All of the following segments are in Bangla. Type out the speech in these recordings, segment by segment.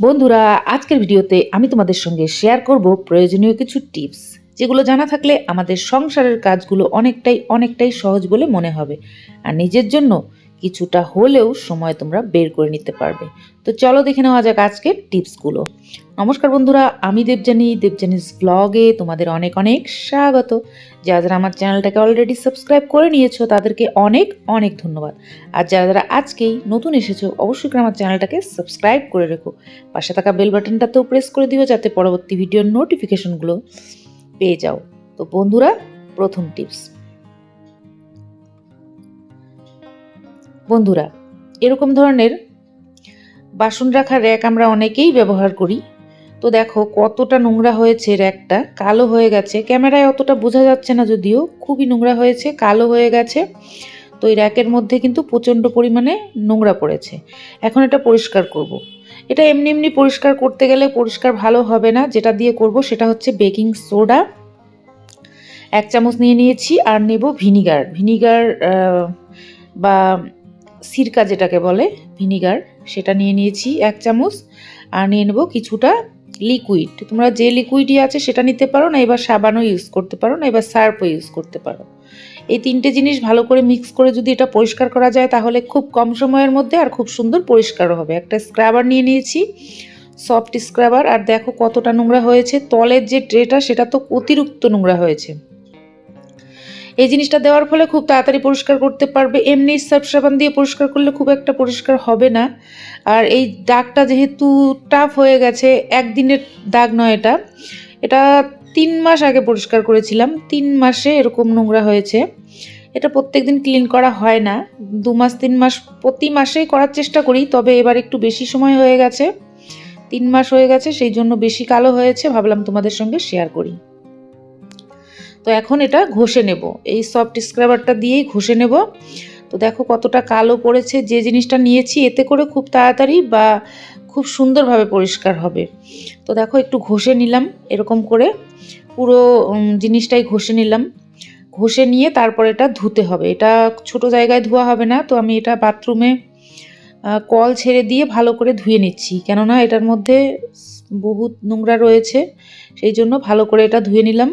বন্ধুরা, আজকের ভিডিওতে আমি তোমাদের সঙ্গে শেয়ার করব প্রয়োজনীয় কিছু টিপস যেগুলো জানা থাকলে আমাদের সংসারের কাজগুলো অনেকটাই অনেকটাই সহজ বলে মনে হবে। আর নিজের জন্য কিছুটা হলেও সময় তোমরা বের করে নিতে পারবে। তো চলো দেখে নেওয়া যাক আজকের টিপসগুলো। নমস্কার বন্ধুরা, আমি দেবজানি দেবজানিস ব্লগে তোমাদের অনেক অনেক স্বাগত। যারা যারা আমার চ্যানেলটাকে অলরেডি সাবস্ক্রাইব করে নিয়েছো, তাদেরকে অনেক অনেক ধন্যবাদ। আর যারা যারা আজকেই নতুন এসেছ, অবশ্যই করে আমার চ্যানেলটাকে সাবস্ক্রাইব করে রেখো। পাশে থাকা বেল বাটনটাতেও প্রেস করে দিও যাতে পরবর্তী ভিডিওর নোটিফিকেশনগুলো পেয়ে যাও। তো বন্ধুরা, প্রথম টিপস বন্ধুরা, এরকম ধরনের বাসন রাখার র্যাক আমরা অনেকেই ব্যবহার করি। তো দেখো, কতটা নোংরা হয়েছে র্যাকটা, কালো হয়ে গেছে। ক্যামেরায় অতটা বোঝা যাচ্ছে না যদিও, খুবই নোংরা হয়েছে, কালো হয়ে গেছে। তো এই র্যাকের মধ্যে কিন্তু প্রচণ্ড পরিমাণে নোংরা পড়েছে। এখন এটা পরিষ্কার করব। এটা এমনি এমনি পরিষ্কার করতে গেলে পরিষ্কার ভালো হবে না। যেটা দিয়ে করব সেটা হচ্ছে বেকিং সোডা। এক চামচ নিয়ে নিয়েছি আর নেব ভিনিগার। ভিনিগার বা সিরকা যেটাকে বলে, ভিনিগার, সেটা নিয়ে নিয়েছি এক চামচ। আর নিয়ে নেব কিছুটা লিকুইড তোমরা যে লিকুইডই আছে সেটা নিতে পারো না, এবার সাবানও ইউজ করতে পারো না, এবার সার্ফও ইউজ করতে পারো। এই তিনটে জিনিস ভালো করে মিক্স করে যদি এটা পরিষ্কার করা যায়, তাহলে খুব কম সময়ের মধ্যে আর খুব সুন্দর পরিষ্কারও হবে। একটা স্ক্রাবার নিয়ে নিয়েছি সফট স্ক্রাবার আর দেখো কতটা নোংরা হয়েছে, তলের যে ট্রেটা সেটা তো অতিরিক্ত নোংরা হয়েছে। এই জিনিসটা দেওয়ার ফলে খুব তাড়াতাড়ি পরিষ্কার করতে পারবে। এমনি সার্ফ সাবান দিয়ে পরিষ্কার করলে খুব একটা পরিষ্কার হবে না। আর এই দাগটা যেহেতু টাফ হয়ে গেছে, একদিনের দাগ নয় এটা। এটা তিন মাস আগে পরিষ্কার করেছিলাম। তিন মাসে এরকম নোংরা হয়েছে। এটা প্রত্যেক দিন ক্লিন করা হয় না। দু মাস, তিন মাস প্রতি মাসেই করার চেষ্টা করি, তবে এবার একটু বেশি সময় হয়ে গেছে। তিন মাস হয়ে গেছে, সেই জন্য বেশি কালো হয়েছে। ভাবলাম তোমাদের সঙ্গে শেয়ার করি। তো এখন এটা ঘষে নেব। এই সফট স্ক্রাবারটা দিয়েই ঘষে নেব। তো দেখো কতটা কালো পড়েছে, যে জিনিসটা নিয়েছি এতে করে খুব তাড়াতাড়ি বা খুব সুন্দরভাবে পরিষ্কার হবে। তো দেখো একটু ঘষে নিলাম এরকম করে। পুরো জিনিসটাই ঘষে নিলাম। ঘষে নিয়ে তারপর এটা ধুতে হবে। এটা ছোট জায়গায় ধোয়া হবে না, তো আমি এটা বাথরুমে কল ছেড়ে দিয়ে ভালো করে ধুয়ে নিচ্ছি। কেননা এটার মধ্যে বহুত নোংরা রয়েছে, সেই জন্য ভালো করে এটা ধুয়ে নিলাম।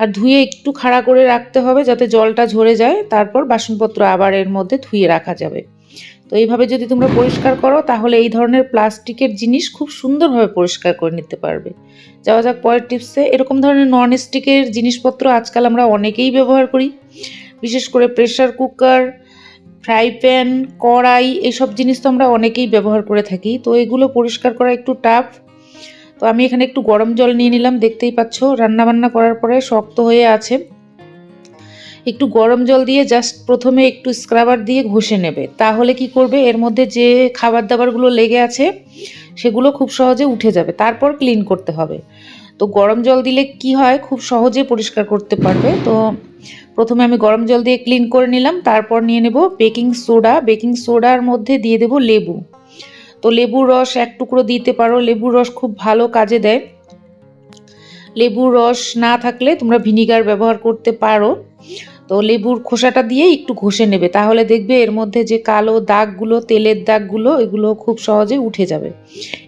আর ধুয়ে একটু খাড়া করে রাখতে হবে যাতে জলটা ঝরে যায়, তারপর বাসনপত্র আবার এর মধ্যে ধুয়ে রাখা যাবে। তো এইভাবে যদি তোমরা পরিষ্কার করো, তাহলে এই ধরনের প্লাস্টিকের জিনিস খুব সুন্দরভাবে পরিষ্কার করে নিতে পারবে। যাওয়া যাক পরের টিপসে। এরকম ধরনের নন স্টিকের জিনিসপত্র আজকাল আমরা অনেকেই ব্যবহার করি। বিশেষ করে প্রেশার কুকার, ফ্রাই প্যান, কড়াই এইসব জিনিস তো আমরা অনেকেই ব্যবহার করে থাকি। তো এগুলো পরিষ্কার করা একটু টাফ তো আমি এখানে একটু গরম জল নিয়ে নিলাম, দেখতেই পাচ্ছ। রান্নাবান্না করার পরে শক্ত হয়ে আছে। একটু গরম জল দিয়ে জাস্ট প্রথমে একটু স্ক্রাবার দিয়ে ঘষে নেবে। তাহলে কি করবে? এর মধ্যে যে খাবার দাবারগুলো লেগে আছে, সেগুলো খুব সহজে উঠে যাবে। তারপর ক্লিন করতে হবে। তো গরম জল দিলে কি হয়? খুব সহজে পরিষ্কার করতে পারবে। তো প্রথমে আমি গরম জল দিয়ে ক্লিন করে নিলাম। তারপর নিয়ে নেব বেকিং সোডা। বেকিং সোডার মধ্যে দিয়ে দেব লেবু। তো লেবুর রস এক টুকরো দিতে পারো। লেবুর রস খুব ভালো কাজে দেয়। লেবুর রস না থাকলে তোমরা ভিনিগার ব্যবহার করতে পারো। তো লেবুর খোসাটা দিয়ে একটু ঘষে নেবে। তাহলে দেখবে এর মধ্যে যে কালো দাগগুলো, তেলের দাগগুলো, এগুলো খুব সহজে উঠে যাবে।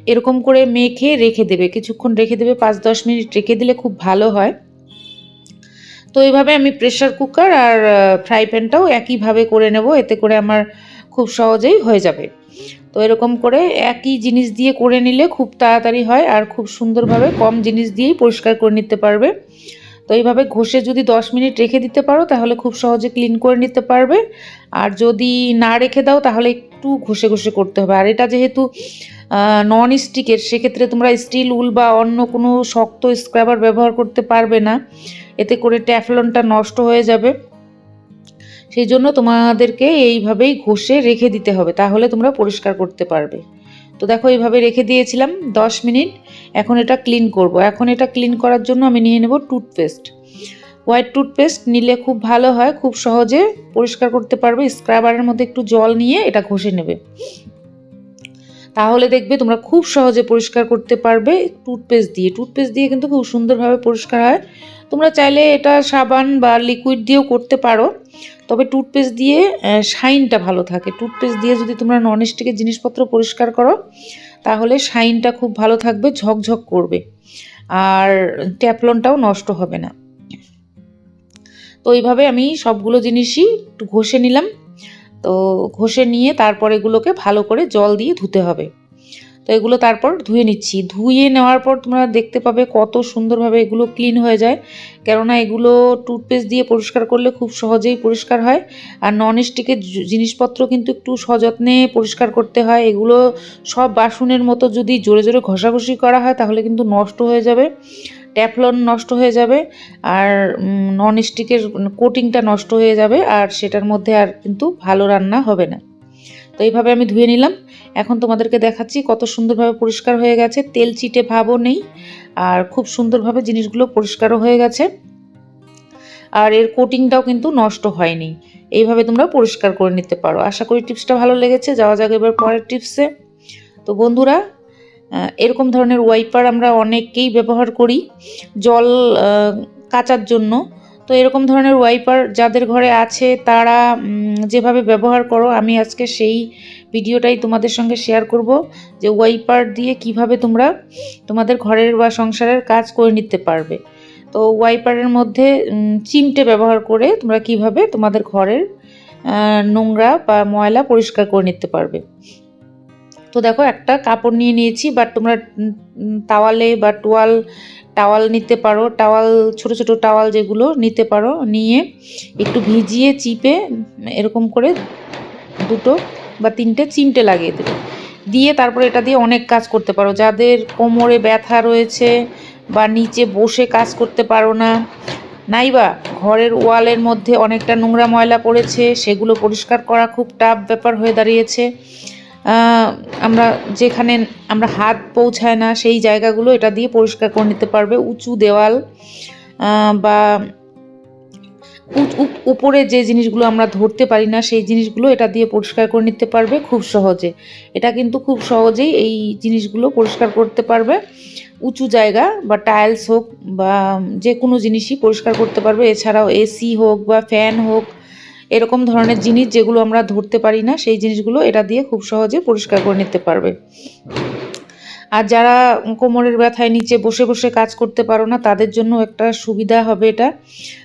এরকম করে মেখে রেখে দেবে। কিছুক্ষণ রেখে দেবে পাঁচ দশ মিনিট রেখে দিলে খুব ভালো হয়। তো এইভাবে আমি প্রেশার কুকার আর ফ্রাই প্যানটাও একইভাবে করে নেব। এতে করে আমার খুব সহজেই হয়ে যাবে। তো এরকম করে একই জিনিস দিয়ে করে নিলে খুব তাড়াতাড়ি হয় আর খুব সুন্দরভাবে কম জিনিস দিয়েই পরিষ্কার করে নিতে পারবে। তো এইভাবে ঘষে যদি 10 মিনিট রেখে দিতে পারো, তাহলে খুব সহজে ক্লিন করে নিতে পারবে। আর যদি না রেখে দাও, তাহলে একটু ঘষে ঘষে করতে হবে। আর এটা যেহেতু নন স্টিকের সেক্ষেত্রে তোমরা স্টিল, উল বা অন্য কোনো শক্ত স্ক্রাবার ব্যবহার করতে পারবে না। এতে করে ট্যাফলনটা নষ্ট হয়ে যাবে। সেই জন্য তোমাদেরকে এইভাবেই ঘষে রেখে দিতে হবে, তাহলে তোমরা পরিষ্কার করতে পারবে। তো দেখো, এইভাবে রেখে দিয়েছিলাম 10 মিনিট, এখন এটা ক্লিন করব। এখন এটা ক্লিন করার জন্য আমি নিয়ে নেব টুথপেস্ট হোয়াইট টুথপেস্ট নিলে খুব ভালো হয়, খুব সহজে পরিষ্কার করতে পারবে স্ক্রাবারের মধ্যে একটু জল নিয়ে এটা ঘষে নেবে। তাহলে দেখবে তোমরা খুব সহজে পরিষ্কার করতে পারবে টুথপেস্ট দিয়ে। টুথপেস্ট দিয়ে কিন্তু খুব সুন্দরভাবে পরিষ্কার হয়। তোমরা চাইলে এটা সাবান বা লিকুইড দিয়েও করতে পারো। তবে টুথপেস্ট দিয়ে শাইনটা ভালো থাকে। টুথপেস্ট দিয়ে যদি তোমরা ননস্টিকের জিনিসপত্র পরিষ্কার করো, তাহলে শাইনটা খুব ভালো থাকবে, ঝকঝক করবে। আর ট্যাপলনটাও নষ্ট হবে না। তো এইভাবে আমি সবগুলো জিনিসই ঘষে নিলাম। তো ঘষে নিয়ে তারপর এগুলোকে ভালো করে জল দিয়ে ধুতে হবে। তো এগুলো তারপর ধুয়ে নিচ্ছি। ধুয়ে নেওয়ার পর তোমরা দেখতে পাবে কত সুন্দরভাবে এগুলো ক্লিন হয়ে যায়। কেননা এগুলো টুথপেস্ট দিয়ে পরিষ্কার করলে খুব সহজেই পরিষ্কার হয়। আর নন স্টিকের জিনিসপত্র কিন্তু একটু সযত্নে পরিষ্কার করতে হয়। এগুলো সব বাসনের মতো যদি জোরে জোরে ঘষাঘষি করা হয়, তাহলে কিন্তু নষ্ট হয়ে যাবে। ট্যাফলন নষ্ট হয়ে যাবে। আর নন স্টিকের কোটিংটা নষ্ট হয়ে যাবে। আর সেটার মধ্যে আর কিন্তু ভালো রান্না হবে না। তো এইভাবে আমি ধুয়ে নিলাম। এখন তোমাদেরকে দেখাচ্ছি কত সুন্দরভাবে পরিষ্কার হয়ে গেছে। তেল চিটে ভাবও নেই আর খুব সুন্দরভাবে জিনিসগুলো পরিষ্কারও হয়ে গেছে। আর এর কোটিংটাও কিন্তু নষ্ট হয়নি। এইভাবে তোমরা পরিষ্কার করে নিতে পারো। আশা করি টিপসটা ভালো লেগেছে। যাওয়া যাক এবার পরের টিপসে। তো বন্ধুরা এরকম ধরনের ওয়াইপার আমরা অনেককেই ব্যবহার করি। জল কাচার জন্য। তো এরকম ধরনের ওয়াইপার যাদের ঘরে আছে, তারা যেভাবে ব্যবহার করো, আমি আজকে সেই ভিডিওটাই তোমাদের সঙ্গে শেয়ার করব যে ওয়াইপার দিয়ে কীভাবে তোমরা তোমাদের ঘরের বা সংসারের কাজ করে নিতে পারবে। তো ওয়াইপারের মধ্যে চিমটে ব্যবহার করে তোমরা কীভাবে তোমাদের ঘরের নোংরা বা ময়লা পরিষ্কার করে নিতে পারবে। তো দেখো একটা কাপড় নিয়ে নিয়েছি বাট তোমরা তাওয়ালে বা টোয়াল টাওয়াল নিতে পারো, টাওয়াল, ছোট ছোট টাওয়াল যেগুলো নিতে পারো, নিয়ে একটু ভিজিয়ে, চিপে, এরকম করে দুটো বা তিনটে চিমটে লাগিয়ে দেবে। দিয়ে তারপরে এটা দিয়ে অনেক কাজ করতে পারো। যাদের কোমরে ব্যথা রয়েছে বা নিচে বসে কাজ করতে পারো না, নাইবা ঘরের ওয়ালের মধ্যে অনেকটা নোংরা ময়লা পড়েছে, সেগুলো পরিষ্কার করা খুব টাফ ব্যাপার হয়ে দাঁড়িয়েছে। আমরা যেখানে আমরা হাত পৌঁছায় না, সেই জায়গাগুলো এটা দিয়ে পরিষ্কার করে নিতে পারবে। উঁচু দেওয়াল বা উপরে যে জিনিসগুলো আমরা ধরতে পারি না, সেই জিনিসগুলো এটা দিয়ে পরিষ্কার করে নিতে পারবে খুব সহজে। এটা কিন্তু খুব সহজেই এই জিনিসগুলো পরিষ্কার করতে পারবে। উঁচু জায়গা বা টাইলস হোক বা যে কোনো জিনিসই পরিষ্কার করতে পারবে। এছাড়াও এসি হোক বা ফ্যান হোক এরকম ধরনের জিনিস যেগুলো আমরা ধরতে পারি না, সেই জিনিসগুলো এটা দিয়ে খুব সহজে পরিষ্কার করে নিতে পারবে। আর যারা কোমরের ব্যথায় নিচে বসে বসে কাজ করতে পারো না, তাদের জন্য একটা সুবিধা হবে এটা।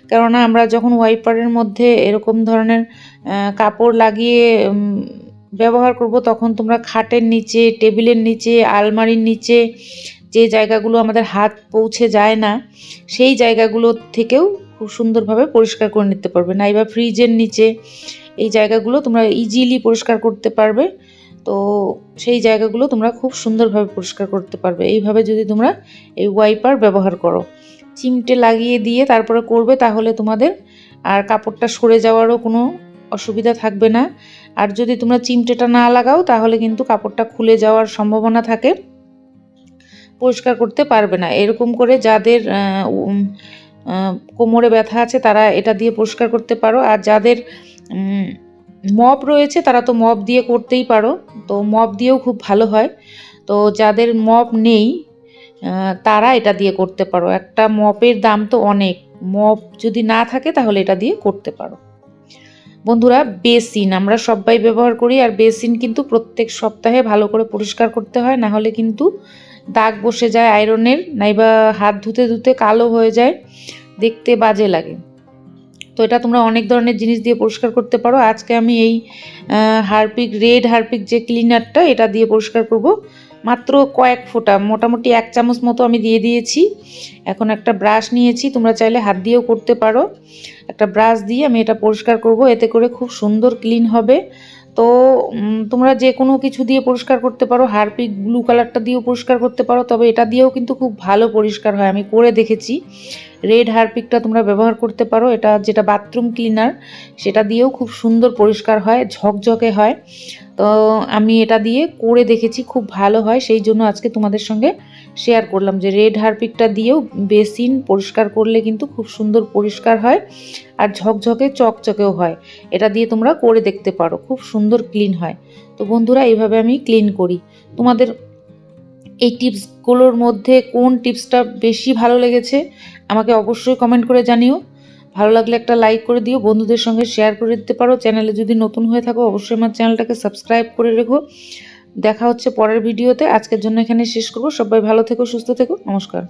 কেননা আমরা যখন ওয়াইপারের মধ্যে এরকম ধরনের কাপড় লাগিয়ে ব্যবহার করব, তখন তোমরা খাটের নিচে, টেবিলের নিচে, আলমারির নিচে যে জায়গাগুলো আমাদের হাত পৌঁছে যায় না, সেই জায়গাগুলো থেকেও খুব সুন্দরভাবে পরিষ্কার করে নিতে পারবে। নাইবা ফ্রিজের নিচে এই জায়গাগুলো তোমরা ইজিলি পরিষ্কার করতে পারবে। তো সেই জায়গাগুলো তোমরা খুব সুন্দরভাবে পরিষ্কার করতে পারবে। এইভাবে যদি তোমরা এই ওয়াইপার ব্যবহার করো। চিমটে লাগিয়ে দিয়ে তারপরে করবে তাহলে তোমাদের আর কাপড়টা সরে যাওয়ারও কোনো অসুবিধা থাকবে না। আর যদি তোমরা চিমটেটা না লাগাও তাহলে কিন্তু কাপড়টা খুলে যাওয়ার সম্ভাবনা থাকে। পরিষ্কার করতে পারবে না। এরকম করে যাদের কোমরে ব্যথা আছে, তারা এটা দিয়ে পরিষ্কার করতে পারো। আর যাদের মপ রয়েছে, তারা তো মপ দিয়ে করতেই পারো। তো মপ দিয়েও খুব ভালো হয়। তো যাদের মপ নেই তারা এটা দিয়ে করতে পারো। একটা মপের দাম তো অনেক। মপ যদি না থাকে, তাহলে এটা দিয়ে করতে পারো। বন্ধুরা, বেসিন, আমরা সবাই ব্যবহার করি। আর বেসিন কিন্তু প্রত্যেক সপ্তাহে ভালো করে পরিষ্কার করতে হয়। না হলে কিন্তু দাগ বসে যায় আয়রনের, নাইবা হাত ধুতে ধুতে কালো হয়ে যায়, দেখতে বাজে লাগে। তো এটা তোমরা অনেক ধরনের জিনিস দিয়ে পরিষ্কার করতে পারো। আজকে আমি এই হারপিক, রেড হারপিক যে ক্লিনারটা, এটা দিয়ে পরিষ্কার করব। মাত্র কয়েক ফোঁটা, মোটামুটি এক চামচ মতো আমি দিয়ে দিয়েছি। এখন একটা ব্রাশ নিয়েছি, তোমরা চাইলে হাত দিয়েও করতে পারো। একটা ব্রাশ দিয়ে আমি এটা পরিষ্কার করব, এতে করে খুব সুন্দর ক্লিন হবে। তো তোমরা যে কোনো কিছু দিয়ে পরিষ্কার করতে পারো, হারপিক ব্লু কালারটা দিয়েও পরিষ্কার করতে পারো, তবে এটা দিয়েও কিন্তু খুব ভালো পরিষ্কার হয়, আমি করে দেখেছি। রেড হারপিকটা তোমরা ব্যবহার করতে পারো। এটা যেটা বাথরুম ক্লিনার সেটা দিয়েও খুব সুন্দর পরিষ্কার হয়, ঝকঝকে হয়। তো আমি এটা দিয়ে করে দেখেছি, খুব ভালো হয়। সেই জন্য আজকে তোমাদের সঙ্গে শেয়ার করলাম যে রেড হারপিকটা দিয়েও বেসিন পরিষ্কার করলে কিন্তু খুব সুন্দর পরিষ্কার হয় আর ঝকঝকে, চকচকেও হয়। এটা দিয়ে তোমরা করে দেখতে পারো, খুব সুন্দর ক্লিন হয়। তো বন্ধুরা, এইভাবে আমি ক্লিন করি। তোমাদের এই টিপসগুলোর মধ্যে কোন টিপসটা বেশি ভালো লেগেছে আমাকে অবশ্যই কমেন্ট করে জানিও। ভালো লাগলে একটা লাইক করে দিও, বন্ধুদের সঙ্গে শেয়ার করে দিতে পারো। চ্যানেলে যদি নতুন হয়ে থাকো, অবশ্যই আমার চ্যানেলটাকে সাবস্ক্রাইব করে রেখো। দেখা হচ্ছে পরের ভিডিওতে আজকের জন্য এখানে শেষ করব। সবাই ভালো থেকো, সুস্থ থেকো। নমস্কার।